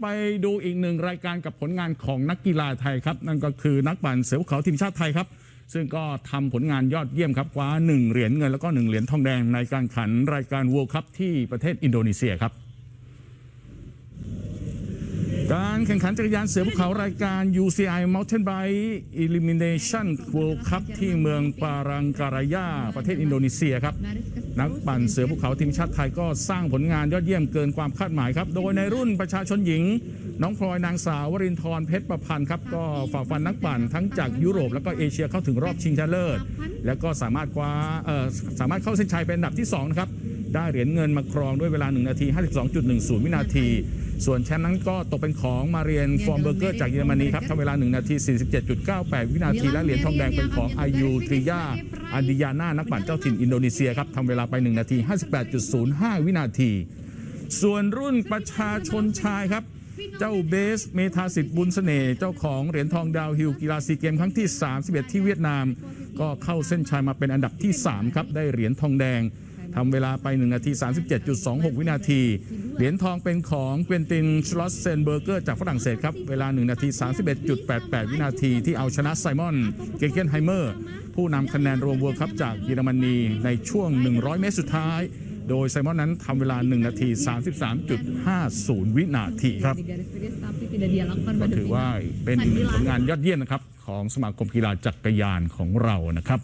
ไปดูอีกหนึ่งรายการกับผลงานของนักกีฬาไทยครับ นั่นก็คือนักปั่นเสือภูเขาทีมชาติไทยครับ ซึ่งก็ทำผลงานยอดเยี่ยมครับคว้า1เหรียญเงินแล้วก็1เหรียญทองแดงในการขันรายการ World Cup ที่ประเทศอินโดนีเซียครับ การแข่งขันจักรยานเสือภูเขารายการ UCI Mountain Bike Elimination World Cup ที่เมืองปารังการายาประเทศอินโดนีเซียครับ นักปั่นเสือภูเขาทีมชาติไทยก็สร้างผลงานยอดเยี่ยมเกินความคาดหมายครับ โดยในรุ่นประชาชนหญิง น้องพลอยนางสาววรินทร์เพชรประพันธ์ครับ ก็ฝ่าฟันนักปั่นทั้งจากยุโรป แล้วก็เอเชียเข้าถึงรอบชิงชนะเลิศแล้วก็สามารถคว้าสามารถเข้าเส้นชัยเป็นอันดับที่2นะครับ ได้เหรียญเงินมาครองด้วยเวลา 1 นาที 52.10 วินาที ส่วนแชมป์นั้นก็ตกเป็นของมาเรียนฟอร์มเบอร์เกอร์จากเยอรมนีครับทำเวลา 1 นาที 47.98 วินาที และเหรียญทองแดงเป็นของอายุทริยาอันดิยาน่านักปั่นเจ้าถิ่นอินโดนีเซียครับทำเวลาไป 1 นาที 58.05 วินาที ส่วนรุ่นประชาชนชายครับเจ้าเบสเมธาสิทธิ์บุญเสน่ห์เจ้าของเหรียญทองดาวฮิลกีฬาซีเกมครั้งที่ 31 ที่เวียดนาม ก็เข้าเส้นชัยมาเป็นอันดับที่ 3 ครับ ได้เหรียญทองแดง ทำเวลาไป1นาที 37.26 วินาที เหรียญทองเป็นของเกวนตินชลอสเซนเบอร์เกอร์จากฝรั่งเศสครับ เวลา 1 นาที 31.88 วินาที ที่เอาชนะไซมอน เกเกนไฮเมอร์ ผู้นำคะแนนรวมเวิร์คัพจากเยอรมนีในช่วง 100 เมตรสุดท้าย โดยไซมอนนั้นทำเวลา 1 นาที 33.50 วินาทีครับก็ถือว่าเป็นผลงานยอดเยี่ยมนะครับของสมาคมกีฬาจักรยานของเรานะครับ